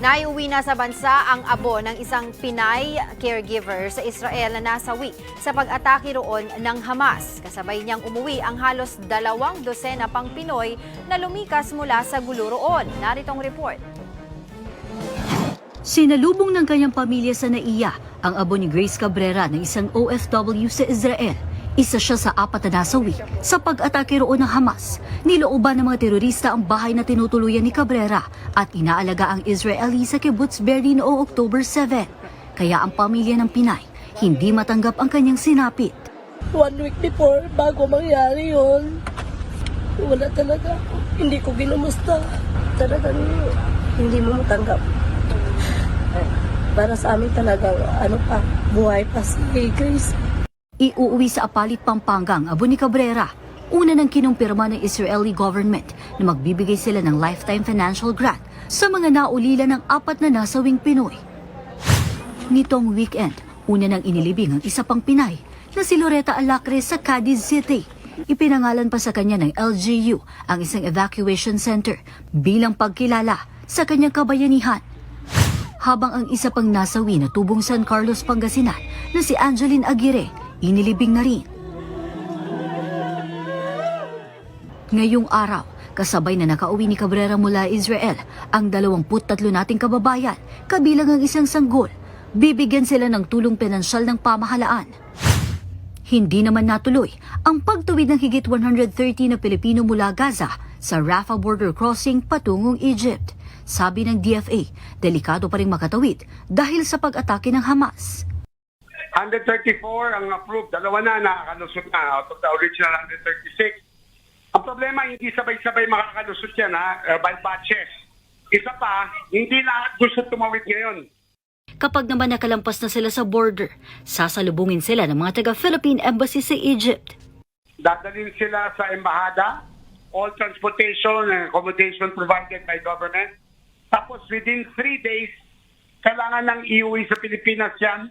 Naiuwi na sa bansa ang abo ng isang Pinay caregiver sa Israel na nasawi sa pag-atake roon ng Hamas. Kasabay niyang umuwi ang halos dalawang dosena pang Pinoy na lumikas mula sa gulo roon. Naritong report. Sinalubong ng kanyang pamilya sa naiya ang abo ni Grace Cabrera na isang OFW sa Israel. Isa siya sa apat na nasawi sa pag-atake roon ng Hamas. Nilooban ng mga terorista ang bahay na tinutuluyan ni Cabrera at inaalaga ang Israeli sa kibbutz Be'eri noong October 7. Kaya ang pamilya ng Pinay hindi matanggap ang kanyang sinapit. one week before, bago mangyari yun, wala talaga. Hindi ko ginumusta. Talagang hindi mo matanggap. Para sa amin talaga, ano pa, buhay pa si Grace. Iuuwi sa Apalit, Pampanga ang Cabrera. Una nang kinumpirma ng Israeli government na magbibigay sila ng lifetime financial grant sa mga naulila ng apat na nasawing Pinoy. Nitong weekend, una nang inilibing ang isa pang Pinay na si Loretta Alacre sa Cadiz City. Ipinangalan pa sa kanya ng LGU ang isang evacuation center bilang pagkilala sa kanyang kabayanihan habang ang isa pang nasawi na tubong San Carlos, Pangasinan na si Angeline Aguirre, inilibing na rin. Ngayong araw, kasabay na nakauwi ni Cabrera mula Israel ang 23 nating kababayan, kabilang ang isang sanggol. Bibigyan sila ng tulong pinansyal ng pamahalaan. Hindi naman natuloy ang pagtuwid ng higit 130 na Pilipino mula Gaza sa Rafah border crossing patungong Egypt. Sabi ng DFA, delikado pa rin makatawid dahil sa pag-atake ng Hamas. 134 ang approved. Dalawa na nakakalusot na out of the original 136. Ang problema, hindi sabay-sabay makakalusot yan ha, uh, by batches. Isa pa, hindi lahat gusto tumawid ngayon. Kapag naman nakalampas na sila sa border, sasalubungin sila ng mga taga-Philippine Embassy sa Egypt. Dadalhin sila sa embahada, all transportation and accommodation provided by government. Tapos within three days, kailangan ng iuwi sa Pilipinas yan